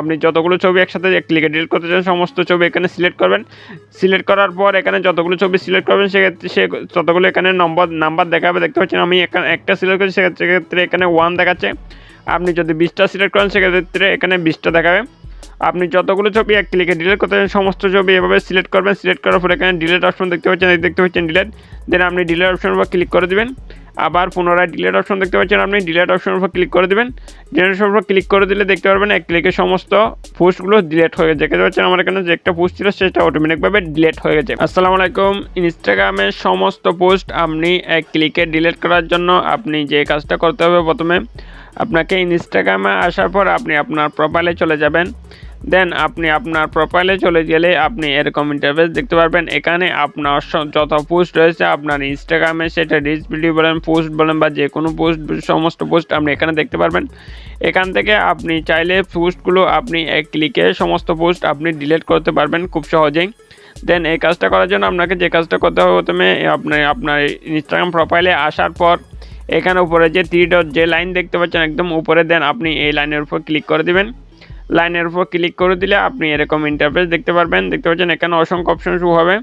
আপনি যতগুলো ছবি একসাথে ক্লিকে ডিলিট করতে চান, সমস্ত ছবি এখানে সিলেক্ট করবেন। সিলেক্ট করার পর এখানে যতগুলো ছবি সিলেক্ট করবেন, সেক্ষেত্রে সে যতগুলো এখানে নম্বর নাম্বার দেখাবে। দেখতে পাচ্ছেন আমি এখানে একটা সিলেক্ট করছি, সেক্ষেত্রে এখানে ওয়ান দেখাচ্ছে। আপনি যদি বিশটা সিলেক্ট করেন, সেক্ষেত্রে এখানে বিশটা দেখাবে। আপনি যতগুলো ছবি এক ক্লিকে ডিলেট করতে চান, সমস্ত ছবি এভাবে সিলেক্ট করবেন সিলেক্ট করার পরে এখানে ডিলেট অপশন দেখতে পাচ্ছেন, এই দেখতে পাচ্ছেন ডিলেট দেন আপনি ডিলেট অপশনের উপর ক্লিক করে দিবেন। আবার পুনরায় ডিলেট অপশন দেখতে পাচ্ছেন, আপনি ডিলেট অপশন উপর ক্লিক করে দিবেন। ডিলেট অপশনের উপর ক্লিক করে দিলে দেখতে পারবেন, এক ক্লিকে সমস্ত পোস্টগুলো ডিলেট হয়ে গেছে। দেখতে পাচ্ছেন, আমার এখানে যে একটা পোস্ট ছিল, সেটা অটোমেটিকভাবে ডিলেট হয়ে গেছে। আসসালামু আলাইকুম ইনস্টাগ্রামের সমস্ত পোস্ট আপনি এক ক্লিকে ডিলিট করার জন্য আপনি যে কাজটা করতে হবে প্রথমে আপনাকে ইনস্টাগ্রামে আসার পর আপনি আপনার প্রোফাইলে চলে যাবেন। দেন আপনি আপনার প্রোফাইলে চলে গেলে আপনি এরকম ইন্টারফেস দেখতে পারবেন। এখানে আপনার যত পোস্ট রয়েছে, আপনার ইনস্টাগ্রামে সেটা রিলস ভিডিও বলেন পোস্ট বলেন বা যে কোনো পোস্ট সমস্ত পোস্ট আপনি এখানে দেখতে পারবেন। এখান থেকে আপনি চাইলে পোস্টগুলো আপনি এক ক্লিকে সমস্ত পোস্ট আপনি ডিলিট করতে পারবেন খুব সহজেই। দেন এই কাজটা করার জন্য আপনাকে যে কাজটা করতে হবে, প্রথমে আপনি আপনার ইনস্টাগ্রাম প্রোফাইলে আসার পর এখানে উপরে যে থ্রি ডট যে লাইন দেখতে পাচ্ছেন, একদম উপরে দেন আপনি এই লাইনের উপর ক্লিক করে দিবেন। লাইনের উপর ক্লিক করে দিলে আপনি এরকম ইন্টারফেস দেখতে পারবেন। দেখতে পাচ্ছেন এখানে অসংখ্য অপশন শো হবে।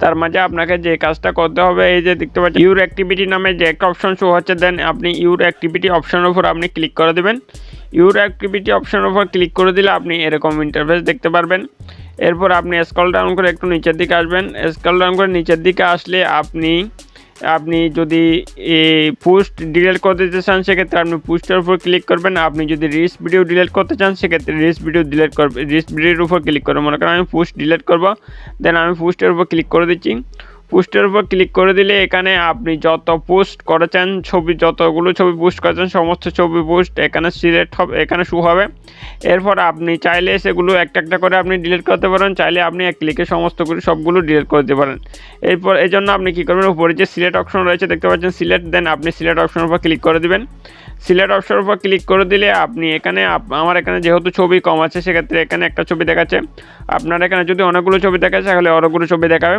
তার মাঝে আপনাকে যে কাজটা করতে হবে, এই যে দেখতে পাচ্ছেন ইউর অ্যাক্টিভিটি নামে যে একটা অপশন শো হচ্ছে দেন আপনি ইউর অ্যাক্টিভিটি অপশনের উপর আপনি ক্লিক করে দেবেন। ইউর অ্যাক্টিভিটি অপশনের উপর ক্লিক করে দিলে আপনি এরকম ইন্টারফেস দেখতে পারবেন। এরপর আপনি স্কল ডাউন করে একটু নিচের দিকে আসবেন। স্কল ডাউন করে নিচের দিকে আসলে আপনি আপনি যদি পোস্ট ডিলিট করতে চান, সেক্ষেত্রে আপনি পোস্টের উপর ক্লিক করবেন। আপনি যদি রিস ভিডিও ডিলিট করতে চান, সেক্ষেত্রে রিস ভিডিও ডিলিট করবে রিস ভিডিওর উপর ক্লিক করবেন। মনে করেন আমি পোস্ট ডিলিট করব দেন আমি পোস্টের উপর ক্লিক করে দিচ্ছি। পোস্টের উপর ক্লিক করে দিলে এখানে আপনি যত পোস্ট করেছেন, ছবি যতগুলো ছবি পোস্ট করেছেন, সমস্ত ছবি পোস্ট এখানে সিলেক্ট হবে এখানে শু হবে। এরপর আপনি চাইলে সেগুলো একটা একটা করে আপনি ডিলিট করতে পারেন। চাইলে আপনি এক ক্লিকে সমস্তগুলো সবগুলো ডিলিট করে দিতে পারেন। এরপর এই জন্য আপনি কী করবেন? উপরে যে সিলেক্ট অপশন রয়েছে, দেখতে পাচ্ছেন সিলেক্ট, দেন আপনি সিলেক্ট অপশনের উপর ক্লিক করে দিবেন। সিলেক্ট অপশনের উপর ক্লিক করে দিলে আপনি এখানে আমার এখানে যেহেতু ছবি কম আছে, সেক্ষেত্রে এখানে একটা ছবি দেখাচ্ছে। আপনার এখানে যদি অনেকগুলো ছবি দেখাচ্ছে তাহলে অনেকগুলো ছবি দেখাবে।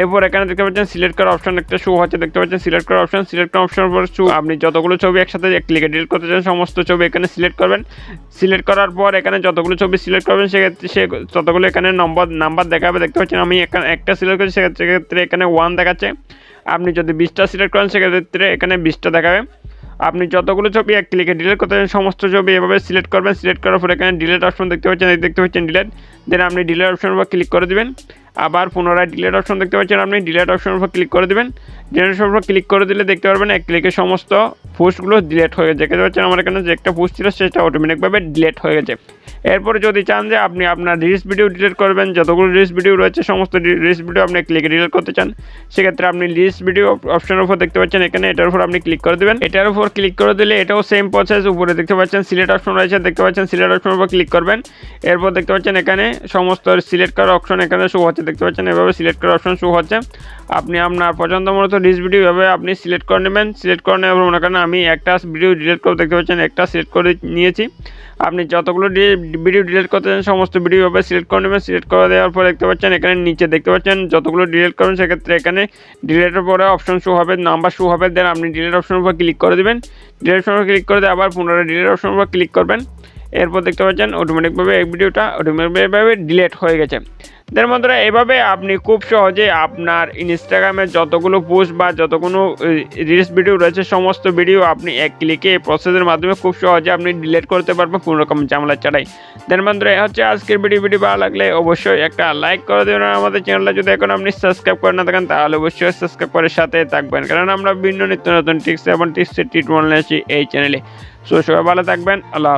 এরপর এখানে দেখতে পাচ্ছেন সিলেক্ট করার অপশন একটা শো হচ্ছে দেখতে পাচ্ছেন সিলেক্ট করার অপশন সিলেক্ট করার অপশনের উপর শো আপনি যতগুলো ছবি একসাথে ক্লিকে ডিলিট করতে চান, সমস্ত ছবি এখানে সিলেক্ট করবেন। সিলেক্ট করার পর এখানে যতগুলো ছবি সিলেক্ট করবেন, সেক্ষেত্রে সে ততগুলো এখানে নম্বর নাম্বার দেখাবে। দেখতে পাচ্ছেন আমি এখানে একটা সিলেক্ট করেছি, সেক্ষেত্রে এখানে ওয়ান দেখাচ্ছে। আপনি যদি বিশটা সিলেক্ট করেন, সেক্ষেত্রে এখানে বিশটা দেখাবে। আপনি যতগুলো ছবি এক ক্লিকে ডিলিট করতে চান সমস্ত ছবি এভাবে সিলেক্ট করবেন সিলেক্ট করার পরে এখানে ডিলেট অপশন দেখতে পাচ্ছেন দেখতে পাচ্ছেন ডিলেট দেন আপনি ডিলেট অপশন উপর ক্লিক করে দেবেন, আবার পুনরায় ডিলেট অপশন দেখতে পাচ্ছেন, আপনি ডিলেট অপশন উপর ক্লিক করে দেবেন ডিলেট উপর ক্লিক করে দিলে দেখতে পারবেন এক ক্লিকে সমস্ত পোস্টগুলো ডিলেট হয়ে গেছে। দেখতে পাচ্ছেন, আমার এখানে যে একটা পোস্ট ছিল, সেটা অটোমেটিকভাবে ডিলিট হয়ে গেছে। এরপরে যদি চান যে আপনি আপনার রিলস ভিডিও ডিলিট করবেন, যতগুলো রিলস ভিডিও রয়েছে, সমস্ত রিলস ভিডিও আপনি ক্লিকে ডিলিট করতে চান। সেক্ষেত্রে আপনি রিলস ভিডিও অপশনের উপর দেখতে পাচ্ছেন, এখানে এটার উপর আপনি ক্লিক করে দেবেন। এটার উপর ক্লিক করে দিলে এটাও সেম প্রসেস উপরে দেখতে পাচ্ছেন সিলেক্ট অপশন রয়েছে, দেখতে পাচ্ছেন সিলেক্ট অপশনের উপর ক্লিক করবেন। এরপর দেখতে পাচ্ছেন এখানে সমস্ত সিলেক্ট করার অপশন এখানে শো হচ্ছে, দেখতে পাচ্ছেন এভাবে সিলেক্ট করার অপশন শো হচ্ছে। আপনি আপনার পছন্দ মতো রিলস ভিডিও এভাবে আপনি সিলেক্ট করে নেবেন। সিলেক্ট করে নেওয়ার মনে করেন আমি একটা ভিডিও ডিলিট করে, দেখতে পাচ্ছেন একটা সিলেক্ট করে নিয়েছি। আপনি যতগুলো ভিডিও ডিলিট করতে চান, সমস্ত ভিডিও এভাবে সিলেক্ট করে নেবেন। সিলেক্ট করে দেওয়ার পর দেখতে পাচ্ছেন, এখানে নিচে দেখতে পাচ্ছেন, যতগুলো ডিলিট করবেন, সেক্ষেত্রে এখানে ডিলিটের পরে অপশন শু হবে, নাম্বার শু হবে, দেন আপনি ডিলিট অপশনের উপর ক্লিক করে দেবেন। ডিলিট অপশনের ক্লিক করে দিয়ে আবার পুনরায় ডিলিট অপশনের উপর ক্লিক করবেন। এরপর দেখতে পাচ্ছেন অটোমেটিকভাবে এই ভিডিওটা অটোমেটিকভাবে ডিলেট হয়ে গেছে। দেন বন্ধুরা, এভাবে আপনি খুব সহজে আপনার ইনস্টাগ্রামে যতগুলো পোস্ট বা যতগুলো রিলস ভিডিও রয়েছে, সমস্ত ভিডিও আপনি এক ক্লিকে এই প্রসেসের মাধ্যমে খুব সহজে আপনি ডিলিট করতে পারবেন, কোনো রকম ঝামেলা ছাড়াই। দেন বন্ধুরা, এই হচ্ছে আজকের ভিডিও ভিডিও ভালো লাগলে অবশ্যই একটা লাইক করে দেবেন আমাদের চ্যানেলটা যদি এখন আপনি সাবস্ক্রাইব করে না থাকেন, তাহলে অবশ্যই সাবস্ক্রাইব করে সাথে থাকবেন। কারণ আমরা বিভিন্ন নিত্য নতুন টিপস এবং টিপসের ট্রিটমেন্ট নিয়েছি এই চ্যানেলে সো সবাই ভালো থাকবেন, আল্লাহ।